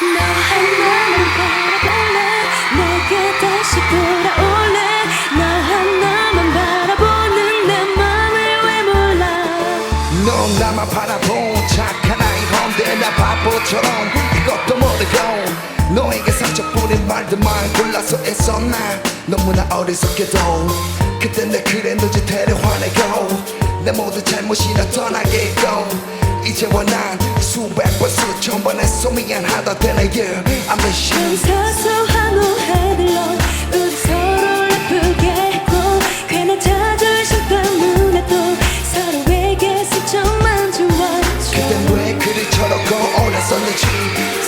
너 하나만 바라볼래? 내게 다시 돌아올래? 너 하나만 바라보는 내 맘을 왜 몰라? 넌 나만 바라본 착한 아이 헌데 나 바보처럼 이것도 모르고 너에게 상처뿐인 말들만 골라서 애썼나? 너무나 어리석게도 그때 내 그래 늦은 태를 화내고 내 모든 잘못이나 떠나게 했고 이제와 난 수백 번 수천 번 했어 미안하다 되네 yeah I miss you 사소한 오해들로 우리 서로를 아프게 했고 괜한 자존심 때문에 또 서로에게 상처만 주었죠. 그땐 왜 그리 저렇고 어렸었는지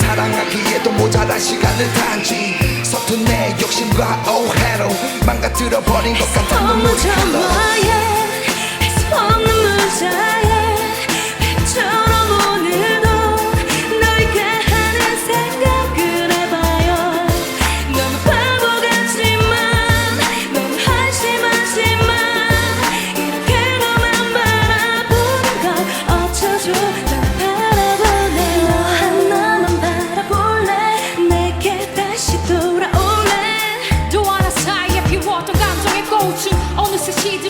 사랑하기에도 모자란 시간을 단지. 서툰 내 욕심과 오해로 망가뜨려버린 것 같은 눈물이 흘 olsun Onu seçiydim